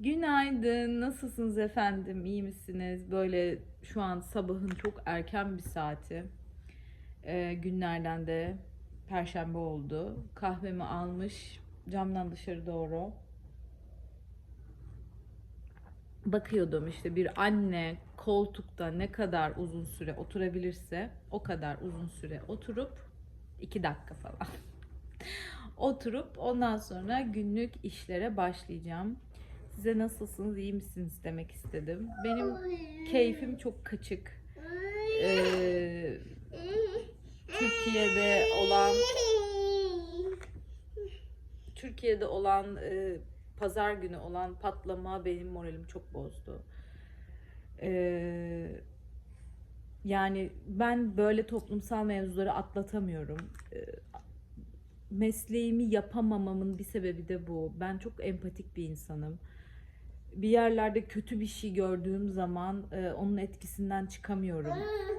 Günaydın. Nasılsınız efendim? İyi misiniz? Böyle şu an sabahın çok erken bir saati. Ee, günlerden de perşembe oldu. Kahvemi almış camdan dışarı doğru. Bakıyordum işte bir anne koltukta ne kadar uzun süre oturabilirse o kadar uzun süre oturup iki dakika falan oturup ondan sonra günlük işlere başlayacağım. Size nasılsınız, iyi misiniz demek istedim. Benim keyfim çok kaçık. Ee, Türkiye'de olan Türkiye'de olan e, pazar günü olan patlama benim moralimi çok bozdu. Ee, yani ben böyle toplumsal mevzuları atlatamıyorum. Ee, mesleğimi yapamamamın bir sebebi de bu. Ben çok empatik bir insanım. Bir yerlerde kötü bir şey gördüğüm zaman e, onun etkisinden çıkamıyorum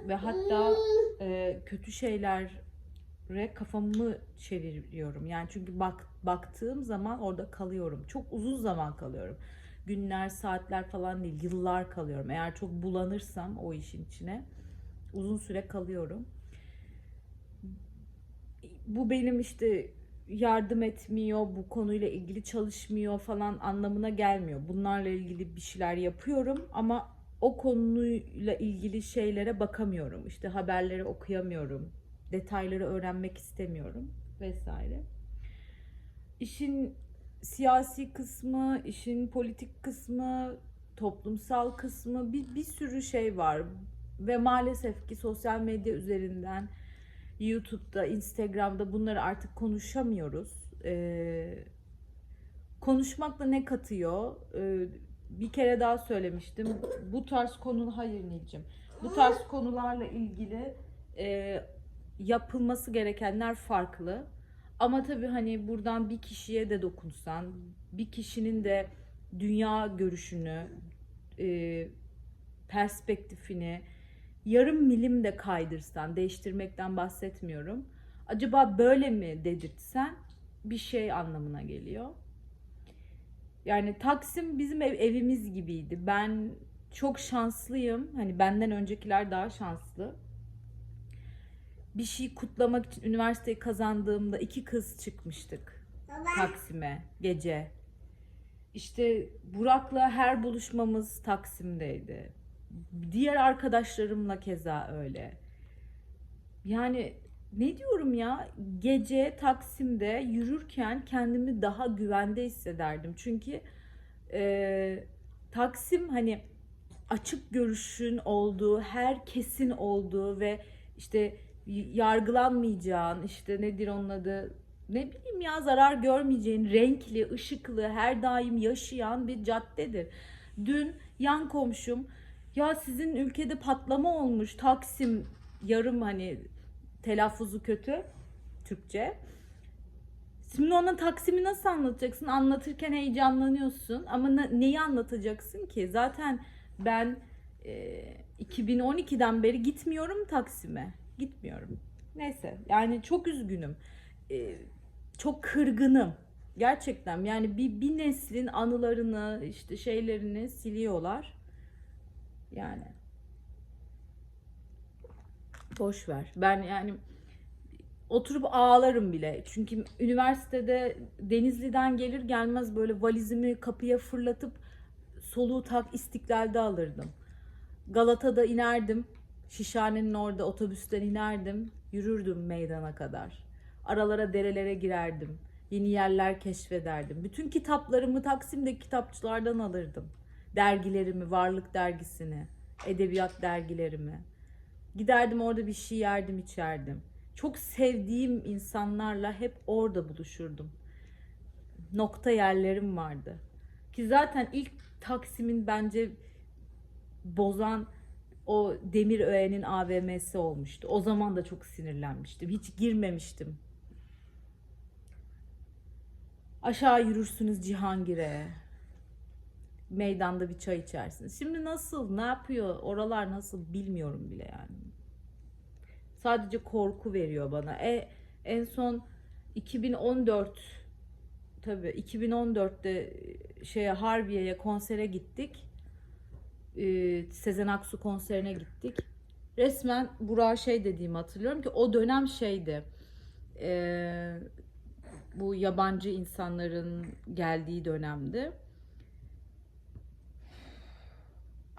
ve hatta e, kötü şeylere kafamı çeviriyorum. Yani çünkü bak baktığım zaman orada kalıyorum. Çok uzun zaman kalıyorum. Günler, saatler falan değil, yıllar kalıyorum. Eğer çok bulanırsam o işin içine uzun süre kalıyorum bu benim işte yardım etmiyor, bu konuyla ilgili çalışmıyor falan anlamına gelmiyor. Bunlarla ilgili bir şeyler yapıyorum ama o konuyla ilgili şeylere bakamıyorum. İşte haberleri okuyamıyorum, detayları öğrenmek istemiyorum vesaire. İşin siyasi kısmı, işin politik kısmı, toplumsal kısmı bir, bir sürü şey var. Ve maalesef ki sosyal medya üzerinden YouTube'da, Instagram'da bunları artık konuşamıyoruz. Ee, konuşmakla ne katıyor? Ee, bir kere daha söylemiştim. Bu tarz konu hayır Nilcim. Bu tarz konularla ilgili e, yapılması gerekenler farklı. Ama tabii hani buradan bir kişiye de dokunsan, bir kişinin de dünya görüşünü, e, perspektifini, yarım milim de kaydırsan, değiştirmekten bahsetmiyorum. Acaba böyle mi dedirtsen bir şey anlamına geliyor. Yani Taksim bizim ev, evimiz gibiydi. Ben çok şanslıyım. Hani benden öncekiler daha şanslı. Bir şey kutlamak için üniversiteyi kazandığımda iki kız çıkmıştık Taksim'e gece. İşte Burak'la her buluşmamız Taksim'deydi. Diğer arkadaşlarımla keza öyle. Yani ne diyorum ya gece Taksim'de yürürken kendimi daha güvende hissederdim. Çünkü e, Taksim hani açık görüşün olduğu, herkesin olduğu ve işte yargılanmayacağın, işte nedir onun adı, ne bileyim ya zarar görmeyeceğin, renkli, ışıklı, her daim yaşayan bir caddedir. Dün yan komşum ya sizin ülkede patlama olmuş Taksim yarım hani telaffuzu kötü Türkçe. Şimdi ona Taksim'i nasıl anlatacaksın? Anlatırken heyecanlanıyorsun ama ne, neyi anlatacaksın ki? Zaten ben e, 2012'den beri gitmiyorum Taksim'e. Gitmiyorum. Neyse yani çok üzgünüm. E, çok kırgınım. Gerçekten yani bir, bir neslin anılarını işte şeylerini siliyorlar. Yani boş ver. Ben yani oturup ağlarım bile. Çünkü üniversitede Denizli'den gelir gelmez böyle valizimi kapıya fırlatıp soluğu tak istiklalde alırdım. Galata'da inerdim. Şişhanenin orada otobüsten inerdim. Yürürdüm meydana kadar. Aralara derelere girerdim. Yeni yerler keşfederdim. Bütün kitaplarımı Taksim'deki kitapçılardan alırdım dergilerimi, Varlık dergisini, edebiyat dergilerimi. Giderdim orada bir şey yerdim, içerdim. Çok sevdiğim insanlarla hep orada buluşurdum. Nokta yerlerim vardı. Ki zaten ilk Taksim'in bence bozan o Demiröğe'nin AVM'si olmuştu. O zaman da çok sinirlenmiştim. Hiç girmemiştim. Aşağı yürürsünüz Cihangir'e meydanda bir çay içersiniz. Şimdi nasıl, ne yapıyor, oralar nasıl bilmiyorum bile yani. Sadece korku veriyor bana. E, en son 2014 tabii 2014'te şeye Harbiye'ye konsere gittik. Ee, Sezen Aksu konserine gittik. Resmen Burak'a şey dediğimi hatırlıyorum ki o dönem şeydi. Ee, bu yabancı insanların geldiği dönemdi.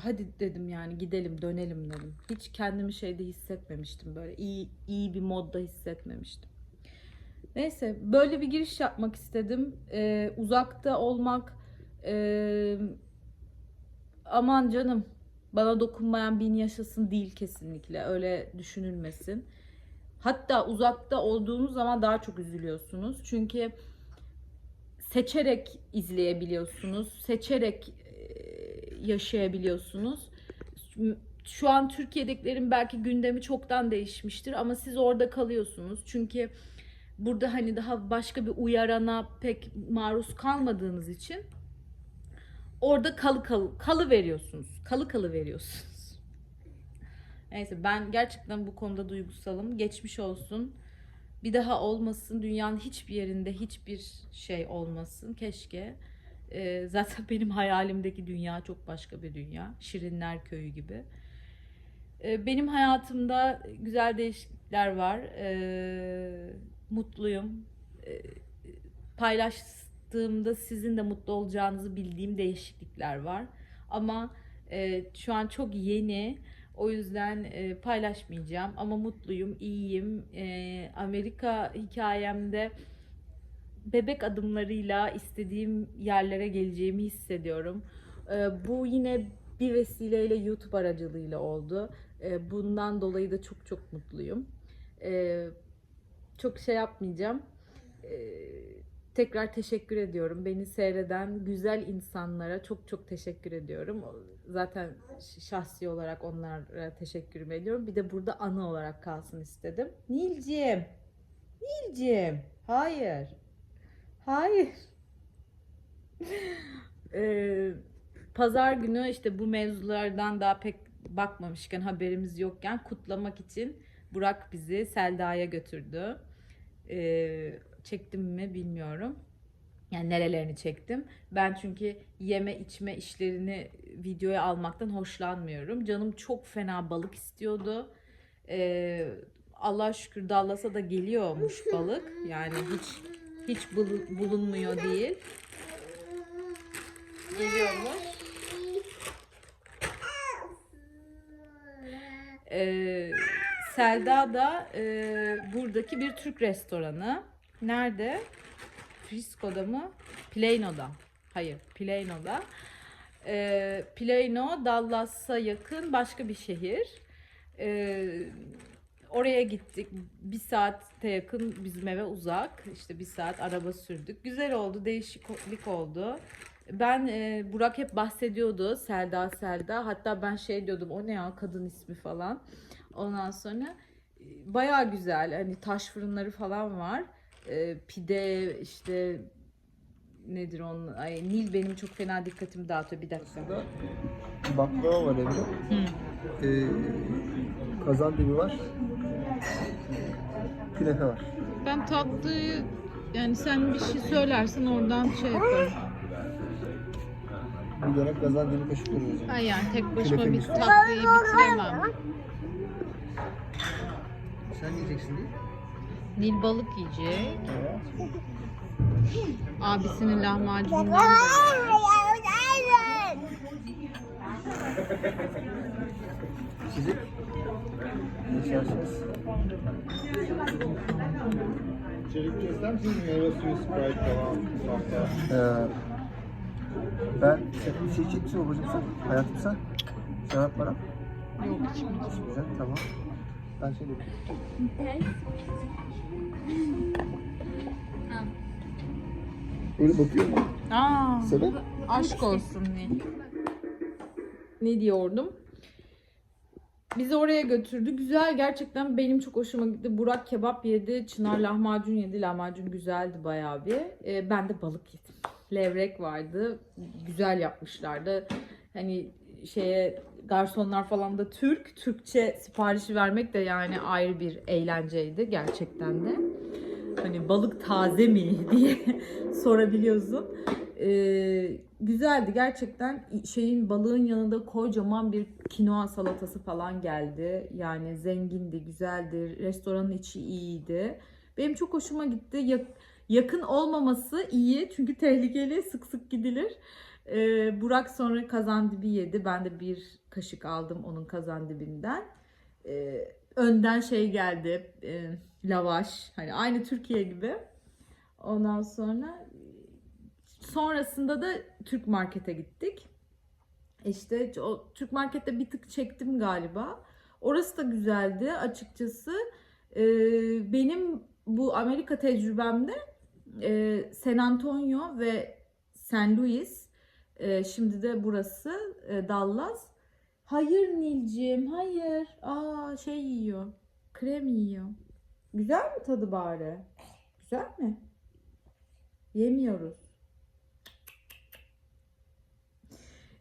Hadi dedim yani gidelim dönelim dedim. Hiç kendimi şeyde hissetmemiştim böyle iyi iyi bir modda hissetmemiştim. Neyse böyle bir giriş yapmak istedim. Ee, uzakta olmak ee, aman canım bana dokunmayan bin yaşasın değil kesinlikle öyle düşünülmesin. Hatta uzakta olduğunuz zaman daha çok üzülüyorsunuz. Çünkü seçerek izleyebiliyorsunuz. Seçerek e, yaşayabiliyorsunuz. Şu an Türkiye'dekilerin belki gündemi çoktan değişmiştir ama siz orada kalıyorsunuz. Çünkü burada hani daha başka bir uyarana pek maruz kalmadığınız için orada kalı kalı kalı veriyorsunuz. Kalı kalı veriyorsunuz. Neyse ben gerçekten bu konuda duygusalım. Geçmiş olsun. Bir daha olmasın. Dünyanın hiçbir yerinde hiçbir şey olmasın. Keşke. Ee, zaten benim hayalimdeki dünya çok başka bir dünya. Şirinler Köyü gibi. Ee, benim hayatımda güzel değişiklikler var. Ee, mutluyum. Ee, paylaştığımda sizin de mutlu olacağınızı bildiğim değişiklikler var. Ama e, şu an çok yeni. O yüzden e, paylaşmayacağım ama mutluyum, iyiyim. E, Amerika hikayemde bebek adımlarıyla istediğim yerlere geleceğimi hissediyorum. E, bu yine bir vesileyle YouTube aracılığıyla oldu. E, bundan dolayı da çok çok mutluyum. E, çok şey yapmayacağım. Tekrar teşekkür ediyorum. Beni seyreden güzel insanlara çok çok teşekkür ediyorum. Zaten şahsi olarak onlara teşekkür ediyorum. Bir de burada anı olarak kalsın istedim. Nilcim. Nilcim. Hayır. Hayır. Ee, Pazar günü işte bu mevzulardan daha pek bakmamışken haberimiz yokken kutlamak için Burak bizi Selda'ya götürdü. Ee, çektim mi bilmiyorum. Yani nerelerini çektim. Ben çünkü yeme içme işlerini videoya almaktan hoşlanmıyorum. Canım çok fena balık istiyordu. Ee, Allah şükür Dallas'a da geliyormuş balık. Yani hiç hiç bulu- bulunmuyor değil. Geliyormuş. Ee, Selda da e, buradaki bir Türk restoranı. Nerede? Frisco'da mı? Plano'da. Hayır, Plano'da. Ee, Plano, Dallas'a yakın başka bir şehir. Ee, oraya gittik. Bir saate yakın bizim eve uzak. İşte bir saat araba sürdük. Güzel oldu, değişiklik oldu. Ben e, Burak hep bahsediyordu Selda Selda. Hatta ben şey diyordum o ne ya kadın ismi falan. Ondan sonra e, bayağı güzel. Hani taş fırınları falan var. E, pide işte nedir onun? Ay, Nil benim çok fena dikkatimi dağıtıyor. Bir dakika. Baklava var evde. Ee, kazan dibi var. Künefe var. Ben tatlıyı yani sen bir şey söylersen oradan şey yaparım. Bir tane kazan dibi kaşık koyuyoruz. Ay yani tek başıma bir bir Künefe mi tatlıyı bitiremem. Sen yiyeceksin değil mi? Nil balık yiyecek. Abisinin lahmacunundan İçecek. Yaşarsınız. İçerikli ister misiniz? Meyve suyu, Sprite falan. Ee, ben sen bir şey içecek misin babacığım sen? Hayatım sen? Şarap. Yok içmeyeceğim. Güzel tamam. Ben şey bakayım. Öyle bakıyor mu? Aa, Sebep? aşk olsun Nil. Ne diyordum? Bizi oraya götürdü. Güzel gerçekten benim çok hoşuma gitti. Burak kebap yedi, Çınar lahmacun yedi. Lahmacun güzeldi bayağı bir. Ee, ben de balık yedim. Levrek vardı. Güzel yapmışlardı. Hani şeye garsonlar falan da Türk. Türkçe siparişi vermek de yani ayrı bir eğlenceydi gerçekten de. Hani balık taze mi diye sorabiliyorsun. Ee, güzeldi gerçekten şeyin balığın yanında kocaman bir kinoa salatası falan geldi. Yani zengindi, güzeldi. Restoranın içi iyiydi. Benim çok hoşuma gitti. Ya- yakın olmaması iyi çünkü tehlikeli sık sık gidilir. Ee, Burak sonra kazandibi yedi. Ben de bir kaşık aldım onun kazandibinden. Ee, önden şey geldi. e, lavaş. Hani aynı Türkiye gibi. Ondan sonra sonrasında da Türk Market'e gittik. İşte o Türk Market'te bir tık çektim galiba. Orası da güzeldi açıkçası. Ee, benim bu Amerika tecrübemde e, San Antonio ve San Luis e, şimdi de burası e, Dallas. Hayır Nilcim, hayır. Aa şey yiyor. Krem yiyor. Güzel mi tadı bari? Güzel mi? Yemiyoruz.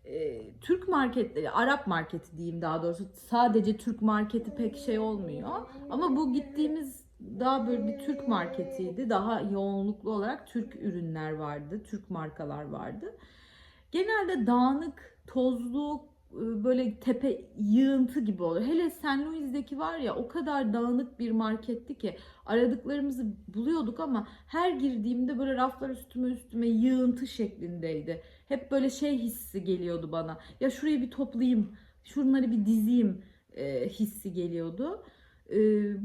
Ee, Türk marketleri, Arap marketi diyeyim daha doğrusu. Sadece Türk marketi pek şey olmuyor. Ama bu gittiğimiz daha böyle bir Türk marketiydi. Daha yoğunluklu olarak Türk ürünler vardı. Türk markalar vardı. Genelde dağınık, tozlu, e, böyle tepe yığıntı gibi oluyor. Hele San Luis'deki var ya o kadar dağınık bir marketti ki aradıklarımızı buluyorduk ama her girdiğimde böyle raflar üstüme üstüme yığıntı şeklindeydi. Hep böyle şey hissi geliyordu bana. Ya şurayı bir toplayayım, şunları bir dizeyim e, hissi geliyordu. E,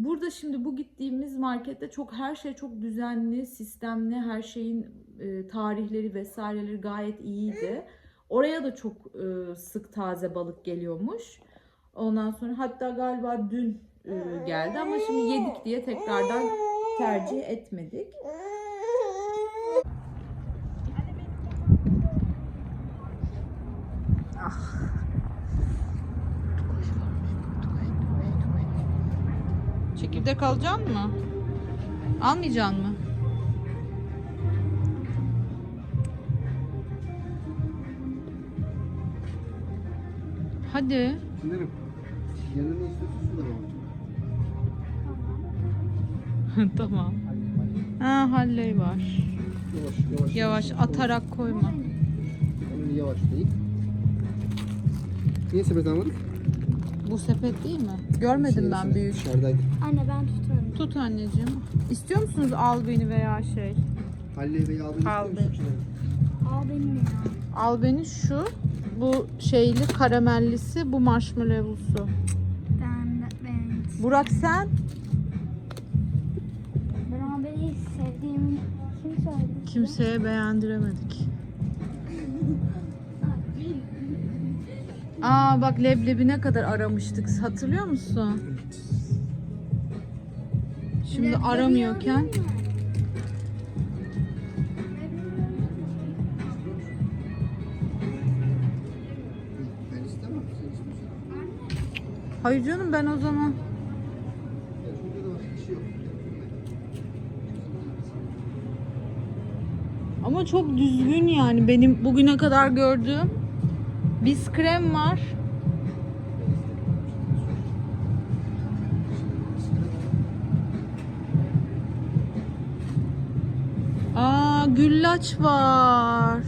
burada şimdi bu gittiğimiz markette çok her şey çok düzenli, sistemli, her şeyin e, tarihleri vesaireleri gayet iyiydi. Oraya da çok e, sık taze balık geliyormuş. Ondan sonra hatta galiba dün e, geldi ama şimdi yedik diye tekrardan tercih etmedik. Çekirdek alacaksın mı? Almayacaksın mı? Hadi. Yanına tamam. Ha halley var. Yavaş yavaş. Yavaş atarak koyma. Yavaş değil. Niye sepet almadık? Bu sepet değil mi? Görmedim ben büyük. Dışarıdaydı. Anne ben tutarım. Tut anneciğim. İstiyor musunuz al beni veya şey? Halle Bey'i aldın Al istiyor musun? Al beni ne ya? Al beni şu. Bu şeyli karamellisi, bu marshmallow'lusu. Ben, ben. Burak sen? Ben ama beni sevdiğimi kim söyledi? Kimseye beğendiremedik. Aa bak leblebi ne kadar aramıştık hatırlıyor musun? Şimdi Leblebi aramıyorken arıyor mu? Ben istemem. Sen istiyorsun. Hayır canım ben o zaman Ya şurada da başka bir şey yok. ama çok düzgün yani benim bugüne kadar gördüğüm biz krem var. Aa güllaç var.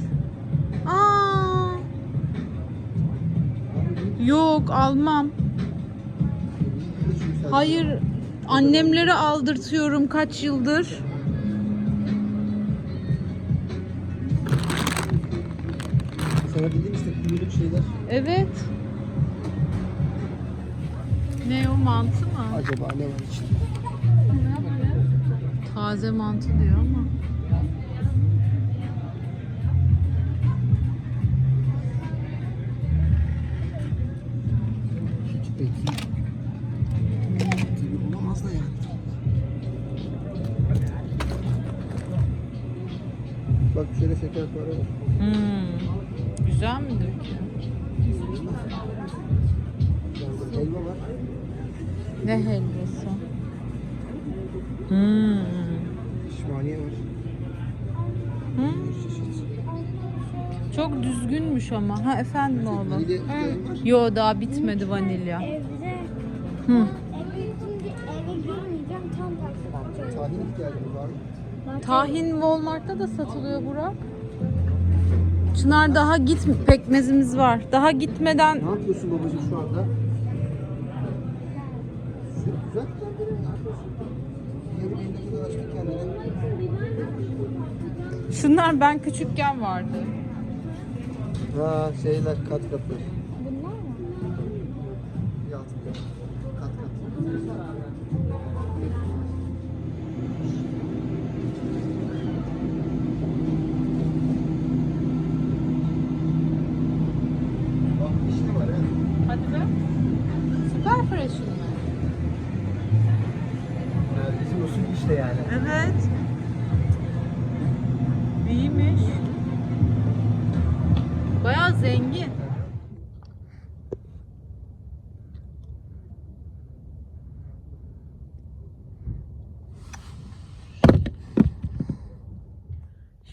Aa. Yok almam. Hayır annemlere aldırtıyorum kaç yıldır. Sana dedim işte kuyuluk şeyler. Evet. Ne o mantı mı? Acaba ne var içinde? Taze mantı diyor ama. Hiç pek gibi olamaz da yani. Bak şöyle şeker para var. Hmm. Güzel helva var. Ne helvası? Pişmaniye var. Çeşit. Çok düzgünmüş ama. Ha efendim oğlum. Yo daha bitmedi vanilya. Hı. Tahin ihtiyacımız var mı? Tahin Walmart'ta da satılıyor Burak. Çınar daha git pekmezimiz var. Daha gitmeden Ne yapıyorsun babacığım şu anda? Süt güzel. Yarım elinde kadar açtı kendine. şunlar ben küçükken vardı. Ha şeyler kat katlar. Bunlar mı? Yat kat kat.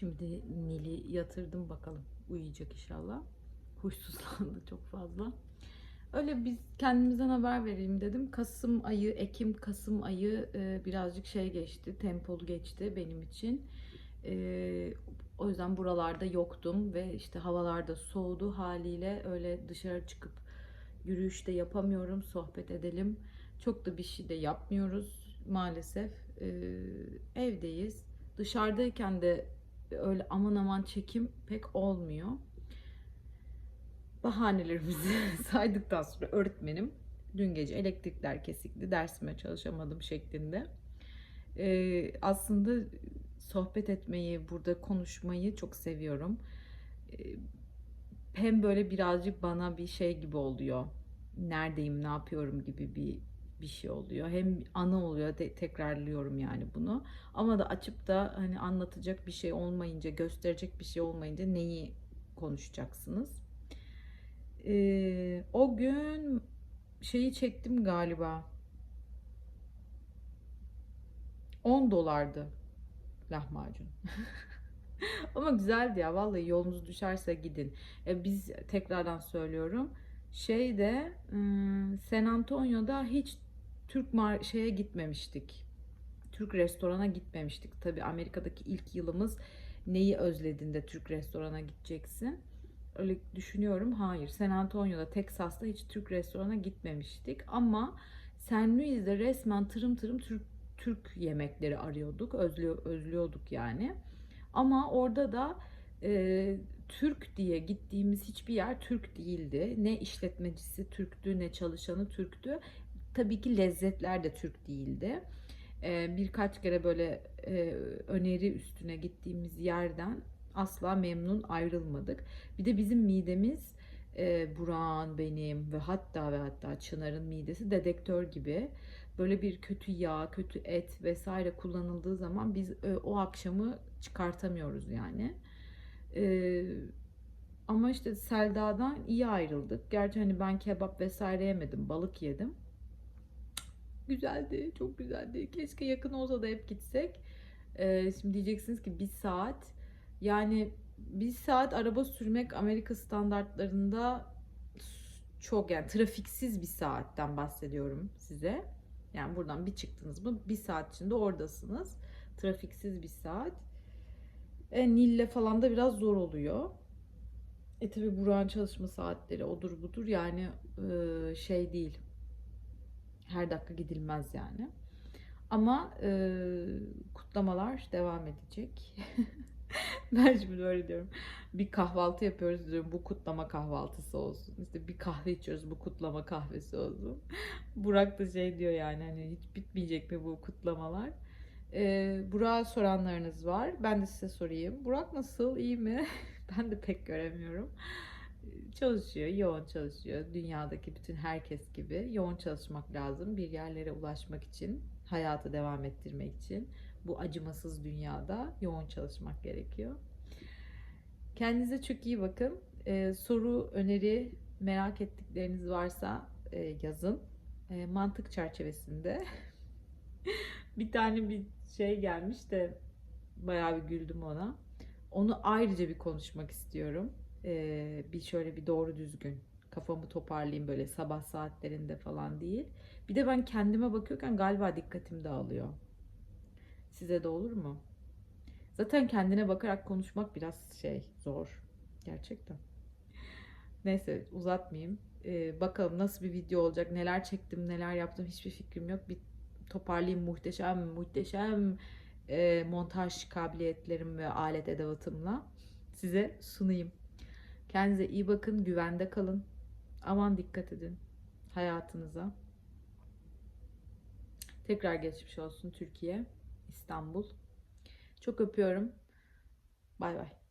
Şimdi Nil'i yatırdım bakalım. Uyuyacak inşallah. Huysuzlandı çok fazla. Öyle biz kendimizden haber vereyim dedim. Kasım ayı, Ekim, Kasım ayı e, birazcık şey geçti, tempolu geçti benim için. E, o yüzden buralarda yoktum ve işte havalar da soğudu haliyle öyle dışarı çıkıp yürüyüş de yapamıyorum, sohbet edelim. Çok da bir şey de yapmıyoruz maalesef. E, evdeyiz. Dışarıdayken de öyle aman aman çekim pek olmuyor bahanelerimizi saydıktan sonra öğretmenim dün gece elektrikler kesikti, dersime çalışamadım şeklinde. Ee, aslında sohbet etmeyi, burada konuşmayı çok seviyorum. Ee, hem böyle birazcık bana bir şey gibi oluyor. Neredeyim, ne yapıyorum gibi bir bir şey oluyor. Hem anı oluyor, de, tekrarlıyorum yani bunu. Ama da açıp da hani anlatacak bir şey olmayınca, gösterecek bir şey olmayınca neyi konuşacaksınız? Ee, o gün şeyi çektim galiba. 10 dolardı lahmacun. Ama güzeldi ya vallahi yolunuz düşerse gidin. E, biz tekrardan söylüyorum. Şeyde ım, San Antonio'da hiç Türk mar şeye gitmemiştik. Türk restorana gitmemiştik. Tabii Amerika'daki ilk yılımız neyi özlediğinde Türk restorana gideceksin öyle düşünüyorum. Hayır. San Antonio'da, Texas'ta hiç Türk restorana gitmemiştik. Ama San Luis'de resmen tırım tırım Türk Türk yemekleri arıyorduk. Özlüyor, özlüyorduk yani. Ama orada da e, Türk diye gittiğimiz hiçbir yer Türk değildi. Ne işletmecisi Türktü, ne çalışanı Türktü. Tabii ki lezzetler de Türk değildi. E, birkaç kere böyle e, öneri üstüne gittiğimiz yerden asla memnun ayrılmadık. Bir de bizim midemiz e, Burak'ın benim ve hatta ve hatta Çınar'ın midesi dedektör gibi. Böyle bir kötü yağ, kötü et vesaire kullanıldığı zaman biz e, o akşamı çıkartamıyoruz yani. E, ama işte Selda'dan iyi ayrıldık. Gerçi hani ben kebap vesaire yemedim, balık yedim. Güzeldi, çok güzeldi. Keşke yakın olsa da hep gitsek. E, şimdi diyeceksiniz ki bir saat yani bir saat araba sürmek Amerika standartlarında çok yani trafiksiz bir saatten bahsediyorum size. Yani buradan bir çıktınız mı bir saat içinde oradasınız. Trafiksiz bir saat. E, Nil'le falan da biraz zor oluyor. E tabi Burak'ın çalışma saatleri odur budur yani e, şey değil. Her dakika gidilmez yani. Ama e, kutlamalar devam edecek. ben şimdi öyle diyorum. Bir kahvaltı yapıyoruz diyorum. Bu kutlama kahvaltısı olsun. İşte bir kahve içiyoruz. Bu kutlama kahvesi olsun. Burak da şey diyor yani hani hiç bitmeyecek mi bu kutlamalar? Ee, Burak'a soranlarınız var. Ben de size sorayım. Burak nasıl? İyi mi? ben de pek göremiyorum. Çalışıyor, yoğun çalışıyor. Dünyadaki bütün herkes gibi yoğun çalışmak lazım bir yerlere ulaşmak için, hayatı devam ettirmek için bu acımasız dünyada yoğun çalışmak gerekiyor. Kendinize çok iyi bakın. Ee, soru, öneri, merak ettikleriniz varsa e, yazın. E, mantık çerçevesinde. bir tane bir şey gelmiş de bayağı bir güldüm ona. Onu ayrıca bir konuşmak istiyorum. Ee, bir şöyle bir doğru düzgün kafamı toparlayayım böyle sabah saatlerinde falan değil. Bir de ben kendime bakıyorken galiba dikkatim dağılıyor. Size de olur mu? Zaten kendine bakarak konuşmak biraz şey zor. Gerçekten. Neyse uzatmayayım. Ee, bakalım nasıl bir video olacak. Neler çektim, neler yaptım hiçbir fikrim yok. Bir toparlayayım muhteşem muhteşem e, montaj kabiliyetlerim ve alet edevatımla size sunayım. Kendinize iyi bakın, güvende kalın. Aman dikkat edin hayatınıza. Tekrar geçmiş olsun Türkiye, İstanbul. Çok öpüyorum. Bay bay.